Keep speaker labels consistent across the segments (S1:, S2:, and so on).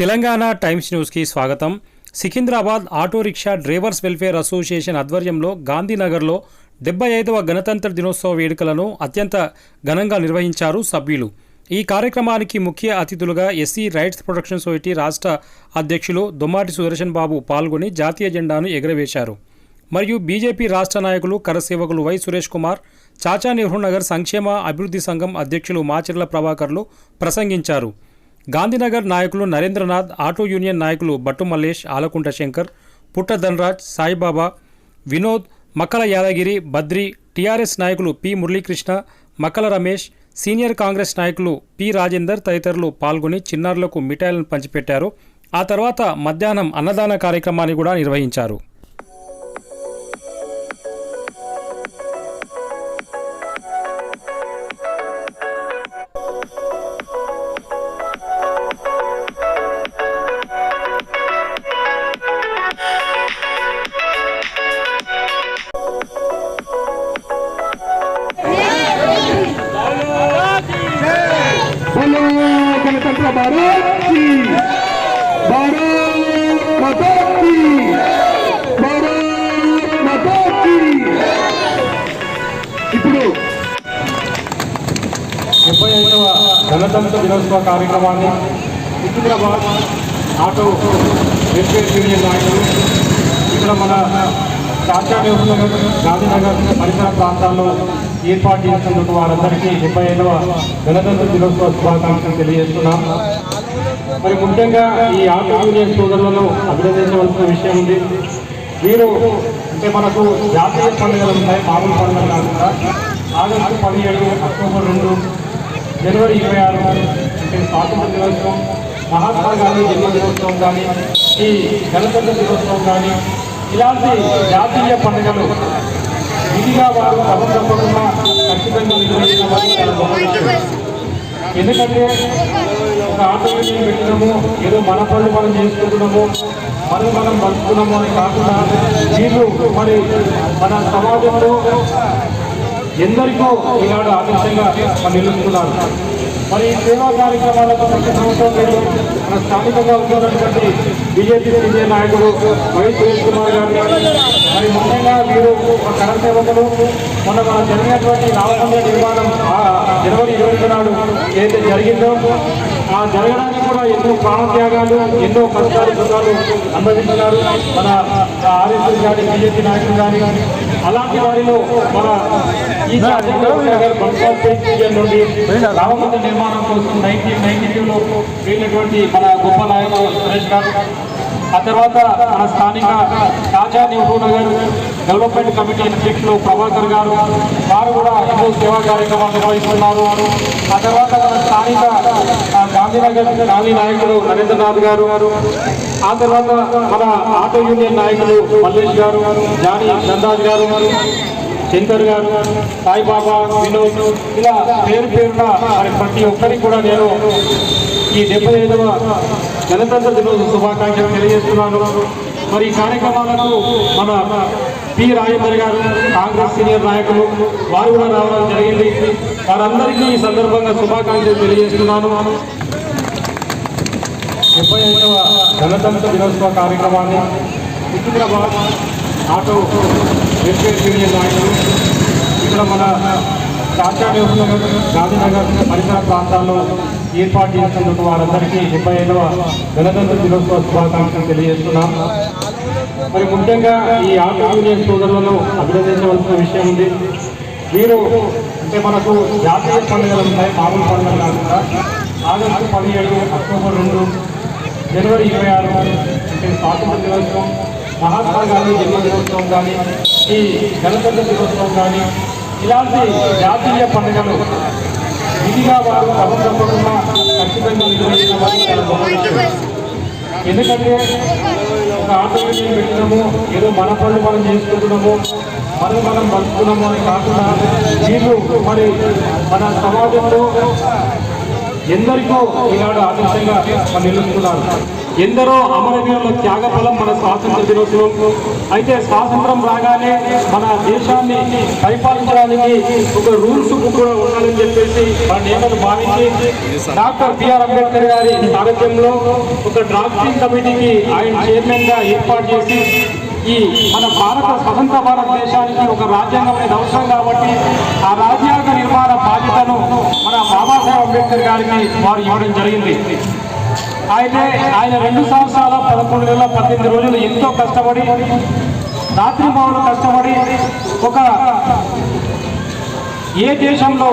S1: Telangana times న్యూస్కి స్వాగతం. Secunderabad auto rickshaw drivers welfare association ఆధ్వర్యంలో గాంధీనగర్లో డెబ్బై ఐదవ గణతంత్ర దినోత్సవ వేడుకలను అత్యంత ఘనంగా నిర్వహించారు సభ్యులు. ఈ కార్యక్రమానికి ముఖ్య అతిథులుగా ఎస్సీ రైట్స్ ప్రొటెక్షన్ సొసైటీ రాష్ట్ర అధ్యక్షులు దొమ్మాటి సుదర్శన్ బాబు పాల్గొని జాతీయ జెండాను ఎగరవేశారు. మరియు బీజేపీ రాష్ట్ర నాయకులు కరసేవకులు వై సురేష్ కుమార్ చాచా నెహ్రూ నగర్ సంక్షేమ అభివృద్ధి సంఘం అధ్యక్షులు మాచర్ల ప్రభాకర్లు ప్రసంగించారు. గాంధీనగర్ నాయకులు నరేంద్రనాథ్ ఆటో యూనియన్ నాయకులు బట్టు మల్లేష్ ఆలకుంట శంకర్ పుట్ట ధనరాజ్ సాయిబాబా వినోద్ మక్కల యాదగిరి బద్రి టీఆర్ఎస్ నాయకులు పి మురళీకృష్ణ మక్కల రమేష్ సీనియర్ కాంగ్రెస్ నాయకులు పి రాజేందర్ తదితరులు పాల్గొని చిన్నారులకు మిఠాయిలను పంచిపెట్టారు. ఆ తర్వాత మధ్యాహ్నం అన్నదాన కార్యక్రమాన్ని కూడా నిర్వహించారు.
S2: गणतंत्र भारत की भारत माता की भारत माता की ఇప్పుడు
S3: డెబ్బై ఐదవ గణతంత్ర దినోత్సవ కార్యక్రమాన్ని సికింద్రాబాద్ ఆటో వెల్ఫేర్ యూనియన్ నాయకులు ఇక్కడ మన చాచా నెహ్రూ నగర్ గాంధీనగర్ పరిసర ప్రాంతాల్లో ఏర్పాటు చేసినందుకు వారందరికీ డెబ్బై ఐదవ గణతంత్ర దినోత్సవ శుభాకాంక్షలు తెలియజేస్తున్నాం. మరి ముఖ్యంగా ఈ ఆటో యూనియన్ సోదరులను అభినందించవలసిన విషయం ఉంది. వీరు అంటే మనకు జాతీయ పండుగలు ఉన్నాయి మామూలు పండుగలు కాకుండా ఆగస్టు పదిహేడు అక్టోబర్ రెండు జనవరి ఇరవై ఆరు అంటే స్వాతంత్ర దినోత్సవం మహాత్మా గాంధీ జన్మ దినోత్సవం కానీ ఈ గణతంత్ర దినోత్సవం కానీ ఇలాంటి జాతీయ పండుగలు పూర్తిగా వారు క్రమం తప్పకుండా ఖచ్చితంగా ఎందుకంటే ఒక ఆటో యూనియన్ పెట్టినాము ఏదో మన పనులు మనం చేసుకుంటున్నాము మనం మనం బతుకున్నాము అని కాకుండా వీళ్ళు మరి మన సమాజంలో ఎందరికో ఈనాడు ఆదర్శంగా మరి నిలుస్తున్నారు. మరి సేవా కార్యక్రమాలకు ప్రతి సంవత్సరం వీళ్ళు మన స్థానికంగా ఉన్నటువంటి బీజేపీ సీనియర్ నాయకుడు వై సురేష్ కుమార్ గారు. మరి ముఖ్యంగా వీరు ఒక కర సేవకులు మొన్న మన జరిగినటువంటి రామమందిర నిర్మాణం జనవరి ఇరవై నాడు ఏదైతే జరిగిందో ఆ జరగడానికి కూడా ఎన్నో ప్రాణత్యాగాలు ఎన్నో కష్టాలు సుఖాలు అనుభవిస్తున్నారు మన ఆర్ఎస్ఎస్ కానీ బీజేపీ నాయకులు కానీ అలాంటి వారిలో మన ఈ నుండి రామమందిర నిర్మాణం కోసం నైన్టీన్ నైన్టీ టూలో వెళ్ళినటువంటి మన గొప్ప నాయకులు సురేష్ గారు. ఆ తర్వాత మన స్థానిక తాజా నెహ్రూ నగర్ డెవలప్మెంట్ కమిటీ అధ్యక్షులు ప్రభాకర్ గారు వారు కూడా ఎన్నో సేవా కార్యక్రమాలు నిర్వహిస్తున్నారు. ఆ తర్వాత మన స్థానిక గాంధీనగర్ గాంధీ నాయకులు నరేంద్రనాథ్ గారు ఆ తర్వాత మన ఆటో యూనియన్ నాయకులు మల్లేష్ గారు జానీ నందాజ్ గారు శంకర్ గారు సాయిబాబా వినోద్ ఇలా పేరు పేరున మరి ప్రతి ఒక్కరికి కూడా నేను ఈ డెబ్బై ఐదవ గణతంత్ర దినోత్సవ శుభాకాంక్షలు తెలియజేస్తున్నాను. మరి ఈ కార్యక్రమాలకు మన పి రాజేందర్ గారు కాంగ్రెస్ సీనియర్ నాయకులు వారు కూడా రావడం జరిగింది. వారందరికీ ఈ సందర్భంగా శుభాకాంక్షలు తెలియజేస్తున్నాను. డెబ్బై ఐదవ గణతంత్ర దినోత్సవ కార్యక్రమాన్ని సికింద్రాబాద్ ఆటో వెల్ఫేర్ యూనియన్ నాయకులు ఇక్కడ మన చాచా గాంధీనగర్ పరిసర ప్రాంతాల్లో ఏర్పాటు చేసినందుకు వారందరికీ డెబ్బై ఐదవ గణతంత్ర దినోత్సవ శుభాకాంక్షలు తెలియజేస్తున్నాం మరి ముఖ్యంగా ఈ ఆటో యూనియన్ సోదరులను అభినందించవలసిన విషయం ఉంది వీరు అంటే మనకు జాతీయ పండుగలు ఉన్నాయి మామూలు పండుగలు కాకుండా ఆగస్టు పదిహేడు అక్టోబర్ రెండు జనవరి ఇరవై ఆరు అంటే స్వాతంత్ర దినోత్సవం మహాత్మా గాంధీ జన్మ దినోత్సవం కానీ ఈ గణతంత్ర దినోత్సవం కానీ ఇలాంటి జాతీయ పండుగలు విధిగా వారు క్రమం తప్పకుండా ఖచ్చితంగా ఎందుకంటే ఒక ఆటోమేషన్ యూనియన్ పెట్టినాము ఏదో మన పనులు మనం చేసుకుంటున్నాము మనం మనం బతుకున్నాము అని కాకుండా వీళ్ళు మరి మన సమాజంలో ఎందరికో ఈనాడు ఆదర్శంగా మనం నిలుస్తున్నారు ఎందరో అమరవీరుల త్యాగఫలం మన స్వాతంత్ర దినోత్సవం. అయితే స్వాతంత్రం రాగానే మన దేశాన్ని పరిపాలించడానికి ఒక రూల్స్ బుక్ కూడా ఉండాలని చెప్పేసి మన నియమాలు భావించి డాక్టర్ బిఆర్ అంబేద్కర్ గారి సారథ్యంలో ఒక డ్రాఫ్టింగ్ కమిటీకి ఆయన చైర్మన్గా ఏర్పాటు చేసి ఈ మన భారత స్వతంత్ర భారతదేశానికి ఒక రాజ్యాంగం అనేది అవసరం కాబట్టి ఆ రాజ్యాంగ నిర్మాణ బాధ్యతను మన బాబాసాహెబ్ అంబేద్కర్ గారికి వారు ఇవ్వడం జరిగింది. అయితే ఆయన రెండు సంవత్సరాల పదకొండు నెలల పద్దెనిమిది రోజులు ఎంతో కష్టపడి రాత్రి కష్టపడి ఒక ఏ దేశంలో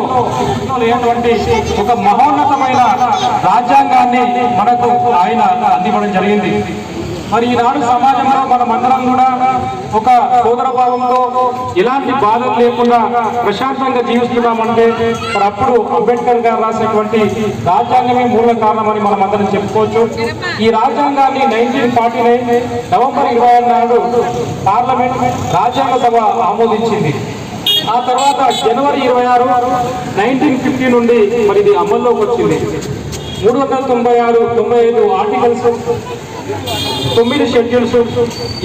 S3: లేనటువంటి ఒక మహోన్నతమైన రాజ్యాంగాన్ని మనకు ఆయన అందివ్వడం జరిగింది. మరి ఈనాడు సమాజంలో మనం అందరం కూడా ఒక సోదర భావంలో ఎలాంటి బాధలు లేకుండా ప్రశాంతంగా జీవిస్తున్నామంటే మరి అప్పుడు అంబేద్కర్ గారు రాసినటువంటి రాజ్యాంగమే మూల కారణమని మనం అందరం చెప్పుకోవచ్చు. ఈ రాజ్యాంగాన్ని నైన్టీన్ ఫార్టీ నైన్ నవంబర్ ఇరవై నాడు పార్లమెంట్ రాజ్యాంగ సభ ఆమోదించింది. ఆ తర్వాత జనవరి ఇరవై ఆరు నైన్టీన్ ఫిఫ్టీ నుండి మరి ఇది అమల్లోకి వచ్చింది. మూడు వందల తొంభై ఆరు తొంభై ఐదు ఆర్టికల్స్ తొమ్మిది షెడ్యూల్స్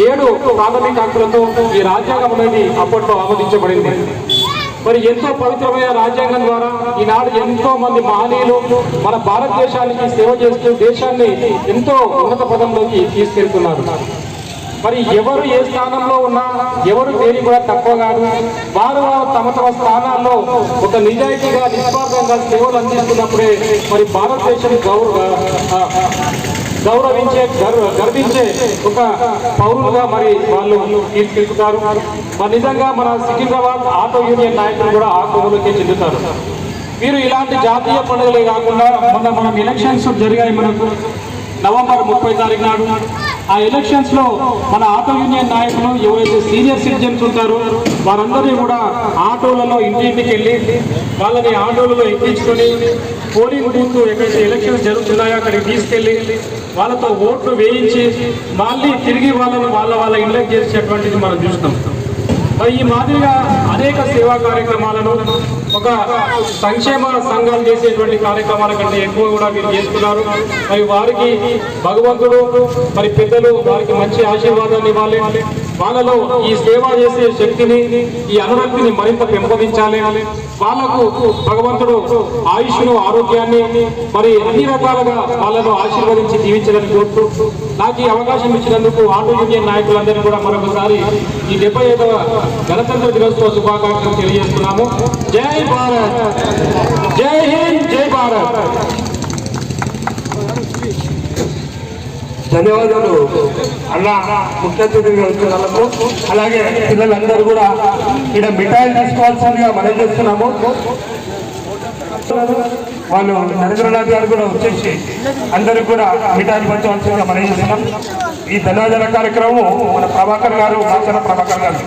S3: ఏడు ప్రాథమిక హక్కులతో ఈ రాజ్యాంగం అనేది అప్పట్లో ఆమోదించబడింది. మరి ఎంతో పవిత్రమైన రాజ్యాంగం ద్వారా ఈనాడు ఎంతో మంది మహనీయులు మన భారతదేశానికి సేవ చేస్తూ దేశాన్ని ఎంతో ఉన్నత పదంలోకి తీసుకెళ్తున్నారు. మరి ఎవరు ఏ స్థానంలో ఉన్నా ఎవరు దేని కూడా తక్కువ కాదు. వారు వారు తమ తమ స్థానాల్లో ఒక నిజాయితీగా నిస్వార్థంగా సేవలు అందిస్తున్నప్పుడే మరి భారతదేశం గౌరవ గౌరవించే గర్వించే ఒక పౌరులుగా మరి వాళ్ళు తీసుకెళ్తున్నారు మరి నిజంగా మన సికింద్రాబాద్ ఆటో యూనియన్ నాయకులు కూడా ఆ కోవలోకే చెందుతారు. మీరు ఇలాంటి జాతీయ పండుగలే కాకుండా మొన్న మనం ఎలక్షన్స్ జరిగాయి మనకు. నవంబర్ ముప్పై తారీఖు నాడు. ఆ ఎలక్షన్స్లో మన ఆటో యూనియన్ నాయకులు ఎవరైతే సీనియర్ సిటిజన్స్ ఉంటారో వారందరినీ కూడా ఆటోలలో ఇంటింటికి వెళ్ళి వాళ్ళని ఆటోలలో ఎక్కించుకొని పోలింగ్ బూత్ ఎక్కడైతే ఎలక్షన్స్ జరుగుతున్నాయో అక్కడికి తీసుకెళ్ళి వాళ్ళతో ఓట్లు వేయించి మళ్ళీ తిరిగి వాళ్ళని వాళ్ళ వాళ్ళ ఇళ్ళకి చేసేటువంటిది మనం చూస్తాం మరి ఈ మాదిరిగా అనేక సేవా కార్యక్రమాలను ఒక సంక్షేమ సంఘాలు చేసేటువంటి కార్యక్రమాల కంటే ఎక్కువ కూడా వీరు చేస్తున్నారు. మరి వారికి భగవంతుడు మరి పెద్దలు వారికి మంచి ఆశీర్వాదాన్ని ఇవ్వాలి. వాళ్ళలో ఈ సేవ చేసే శక్తిని ఈ అనురక్తిని మరింత పెంపొందించాలి. వాళ్ళకు భగవంతుడు ఆయుష్ను ఆరోగ్యాన్ని మరి అన్ని రకాలుగా వాళ్ళను ఆశీర్వదించి జీవించాలని కోరుతూ నాకు ఈ అవకాశం ఇచ్చినందుకు ఆటో యూనియన్ నాయకులందరినీ కూడా మరొకసారి ఈ డెబ్బై ఐదవ గణతంత్ర దినోత్సవ శుభాకాంక్షలు తెలియజేస్తున్నాము. జై భారత్ జై హింద్ జై భారత్
S2: ధన్యవాదాలు అలా ముఖ్య అతిథిగా వచ్చిన వాళ్ళకు అలాగే పిల్లలందరూ కూడా ఇక్కడ మిఠాయిలు తీసుకోవాల్సిందిగా మనం చేస్తున్నాము. వాళ్ళు నరేంద్రనాథ్ గారు కూడా వచ్చేసి అందరూ కూడా మిఠాయి పంచవలసిందిగా మనం చేస్తున్నాం. ఈ ధనాదన కార్యక్రమం మన ప్రభాకర్ గారు మాచన ప్రభాకర్ గారు.